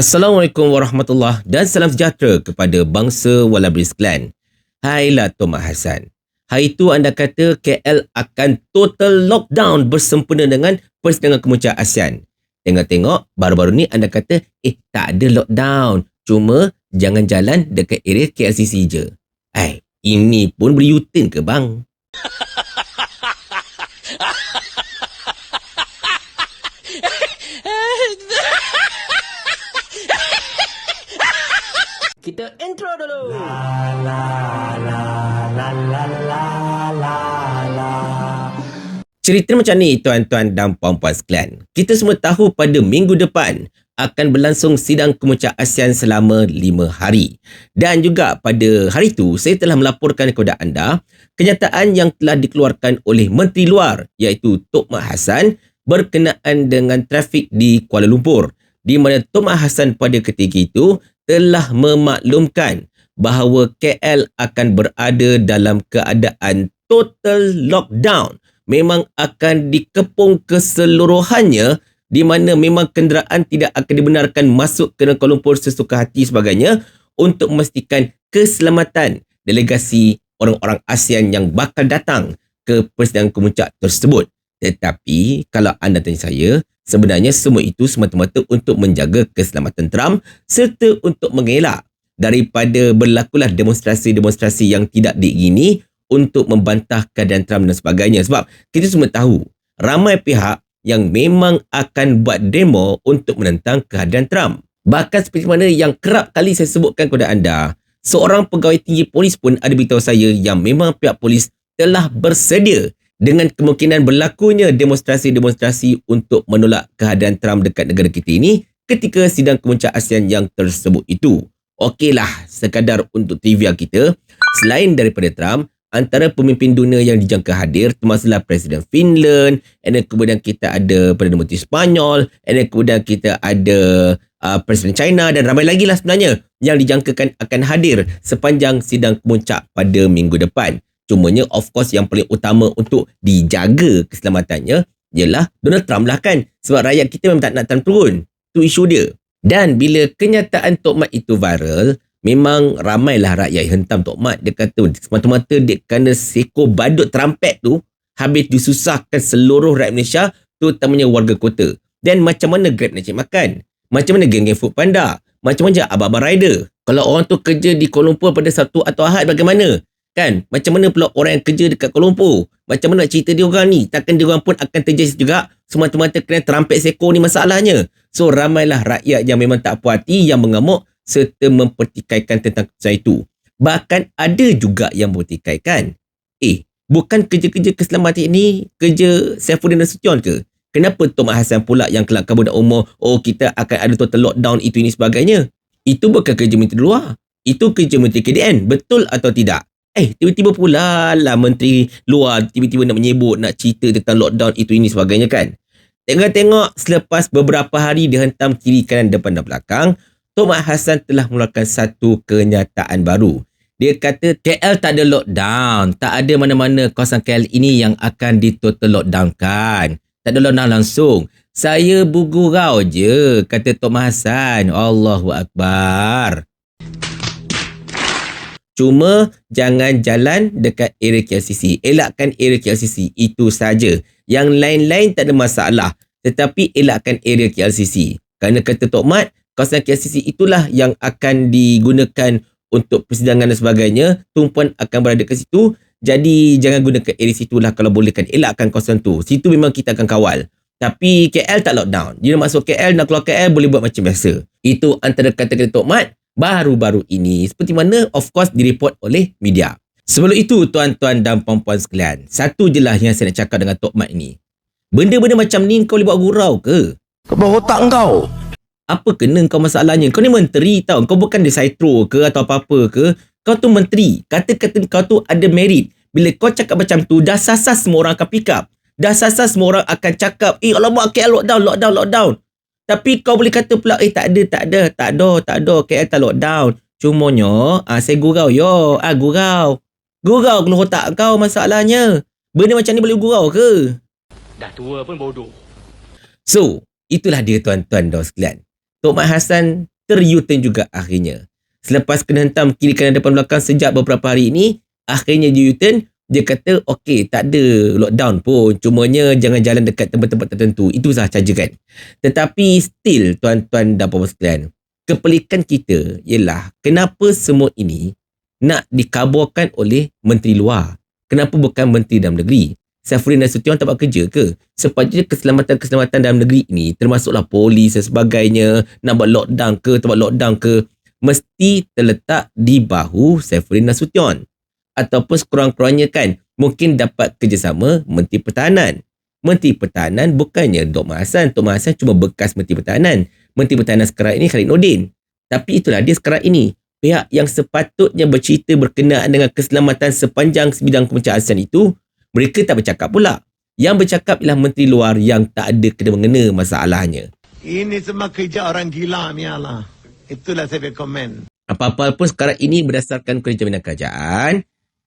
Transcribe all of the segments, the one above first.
Assalamualaikum warahmatullahi dan salam sejahtera kepada bangsa Walabris Clan. Hailah Tomak Hassan. Hari itu anda kata KL akan total lockdown bersempena dengan persidangan kemuncak ASEAN. Tengok-tengok, baru-baru ni anda kata, eh tak ada lockdown. Cuma jangan jalan dekat area KLCC je. Hai, ini pun beri U-turn ke bang? Cerita macam ni tuan-tuan dan puan-puan sekalian. Kita semua tahu pada minggu depan akan berlangsung sidang kemuncak ASEAN selama 5 hari. Dan juga pada hari itu saya telah melaporkan kepada anda kenyataan yang telah dikeluarkan oleh Menteri Luar iaitu Tok Mak Hassan berkenaan dengan trafik di Kuala Lumpur di mana Tok Mak Hassan pada ketika itu telah memaklumkan bahawa KL akan berada dalam keadaan total lockdown memang akan dikepung keseluruhannya di mana memang kenderaan tidak akan dibenarkan masuk ke Kuala Lumpur sesuka hati sebagainya untuk memastikan keselamatan delegasi orang-orang ASEAN yang bakal datang ke persidangan kemuncak tersebut. Tetapi kalau anda tanya saya, sebenarnya semua itu semata-mata untuk menjaga keselamatan Trump serta untuk mengelak daripada berlakulah demonstrasi-demonstrasi yang tidak diingini untuk membantah keadaan Trump dan sebagainya. Sebab kita semua tahu ramai pihak yang memang akan buat demo untuk menentang kehadiran Trump. Bahkan seperti mana yang kerap kali saya sebutkan kepada anda, seorang pegawai tinggi polis pun ada beritahu saya yang memang pihak polis telah bersedia dengan kemungkinan berlakunya demonstrasi-demonstrasi untuk menolak kehadiran Trump dekat negara kita ini ketika sidang kemuncak ASEAN yang tersebut itu. Okeylah, sekadar untuk trivia kita, selain daripada Trump, antara pemimpin dunia yang dijangka hadir termasuklah Presiden Finland and then kemudian kita ada Perdana Menteri Spanyol and then kemudian kita ada uh, Presiden China dan ramai lagi lah sebenarnya yang dijangkakan akan hadir sepanjang sidang kemuncak pada minggu depan. Cumanya of course yang paling utama untuk dijaga keselamatannya ialah Donald Trump lah kan sebab rakyat kita memang tak nak Trump turun. Itu isu dia. Dan bila kenyataan Tok Mat itu viral, memang ramailah rakyat yang hentam Tok Mat. Dia kata semata-mata dia kerana seekor badut terampet tu habis disusahkan seluruh rakyat Malaysia terutamanya warga kota. Dan macam mana Grab nak cari makan? Macam mana geng-geng food panda? Macam mana abang-abang rider? Kalau orang tu kerja di Kuala Lumpur pada Sabtu atau Ahad bagaimana? Kan? Macam mana pula orang yang kerja dekat Kuala Lumpur? Macam mana nak cerita dia orang ni? Takkan dia orang pun akan terjejas juga semata-mata kena terampet seekor ni masalahnya. So ramailah rakyat yang memang tak puas hati yang mengamuk serta mempertikaikan tentang keputusan itu. Bahkan ada juga yang mempertikaikan. Eh, bukan kerja-kerja keselamatan ini kerja Saifuddin Nasution ke? Kenapa Tok Mat Hassan pula yang kelak kabur dan umur, oh kita akan ada total lockdown itu ini sebagainya? Itu bukan kerja Menteri Luar. Itu kerja Menteri KDN. Betul atau tidak? Eh, tiba-tiba pula lah Menteri Luar tiba-tiba nak menyebut, nak cerita tentang lockdown itu ini sebagainya kan? Tengok-tengok selepas beberapa hari dihentam kiri kanan depan dan belakang, Tok Mat Hassan telah mengeluarkan satu kenyataan baru. Dia kata KL tak ada lockdown. Tak ada mana-mana kawasan KL ini yang akan ditotal lockdown kan. Tak ada lockdown langsung. Saya bergurau je, kata Tok Mat Hassan. Allahu Akbar. Cuma jangan jalan dekat area KLCC. Elakkan area KLCC. Itu saja. Yang lain-lain tak ada masalah. Tetapi elakkan area KLCC. Kerana kata Tok Mat, kawasan KLCC itulah yang akan digunakan untuk persidangan dan sebagainya. Tumpuan akan berada ke situ. Jadi jangan gunakan area situ lah kalau boleh kan. Elakkan kawasan tu. Situ memang kita akan kawal. Tapi KL tak lockdown. Nak masuk KL, nak keluar KL boleh buat macam biasa. Itu antara kata-kata Tok Mat baru-baru ini seperti mana of course direport oleh media. Sebelum itu tuan-tuan dan puan-puan sekalian, satu je lah yang saya nak cakap dengan Tok Mat ini. Benda-benda macam ni kau boleh buat gurau ke? Kau bawa otak kau. Apa kena kau masalahnya? Kau ni menteri tau. Kau bukan dia saitro ke atau apa-apa ke. Kau tu menteri. Kata-kata kau tu ada merit. Bila kau cakap macam tu, dah sasas semua orang akan pick up. Dah sasas semua orang akan cakap, eh alamak KL lockdown, lockdown, lockdown. Tapi kau boleh kata pula, eh tak ada, tak ada, tak ada, tak ada, KL tak lockdown. Cumanya, ah, saya gurau, yo, ah, gurau. Gurau keluar otak kau masalahnya. Benda macam ni boleh gurau ke? Dah tua pun bodoh. So, itulah dia tuan-tuan dan sekalian. Tok Mat Hassan ter-U-turn juga akhirnya. Selepas kena hentam kiri kanan depan belakang sejak beberapa hari ini, akhirnya dia U-turn, dia kata okey tak ada lockdown pun. Cumanya jangan jalan dekat tempat-tempat tertentu. Itu sahaja kan? Tetapi still tuan-tuan dan puan sekalian kepelikan kita ialah kenapa semua ini nak dikaburkan oleh menteri luar. Kenapa bukan menteri dalam negeri Saifuddin Nasution buat kerja ke sepatutnya keselamatan-keselamatan dalam negeri ini termasuklah polis dan sebagainya nak buat lockdown ke buat lockdown ke mesti terletak di bahu Saifuddin Nasution ataupun sekurang-kurangnya kan mungkin dapat kerjasama Menteri Pertahanan. Menteri Pertahanan bukannya Dok Mahasan. Dok Mahasan cuma bekas Menteri Pertahanan. Menteri Pertahanan sekarang ini Khalid Nordin. Tapi itulah dia sekarang ini. Pihak yang sepatutnya bercerita berkenaan dengan keselamatan sepanjang bidang kementerian ASEAN itu, mereka tak bercakap pula. Yang bercakap ialah Menteri Luar yang tak ada kena-mengena masalahnya. Ini semua kerja orang gila lah. Itulah saya komen. Apa-apa pun sekarang ini berdasarkan kerajaan kerajaan,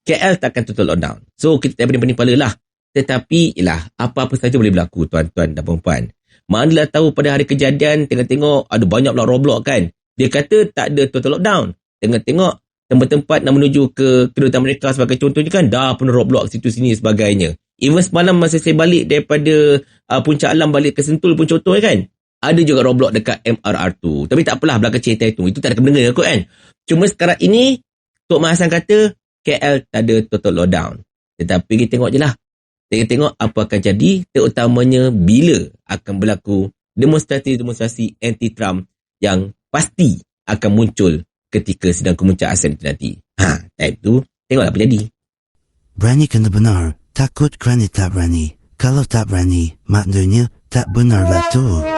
KL takkan total lockdown. So kita tak pening kepala lah. Tetapi ialah apa-apa saja boleh berlaku tuan-tuan dan puan-puan. Manalah tahu pada hari kejadian tengok-tengok ada banyak pula Roblox kan. Dia kata tak ada total lockdown. Tengok-tengok tempat-tempat nak menuju ke kedutaan mereka sebagai contohnya kan dah penuh Roblox situ sini sebagainya. Even semalam masa saya balik daripada uh, puncak alam balik ke Sentul pun contohnya kan. Ada juga Roblox dekat MRR2. Tapi tak apalah belakang cerita itu. Itu tak ada kena kot kan. Cuma sekarang ini Tok Mahasan kata KL tak ada total lockdown. Tetapi kita tengok je lah. Kita tengok apa akan jadi terutamanya bila akan berlaku demonstrasi-demonstrasi anti-Trump yang pasti akan muncul ketika sedang kemuncak ASEAN itu nanti. Ha, time tu tengoklah apa jadi. Berani kena benar. Takut kerana tak berani. Kalau tak berani, maknanya tak benar lah tu.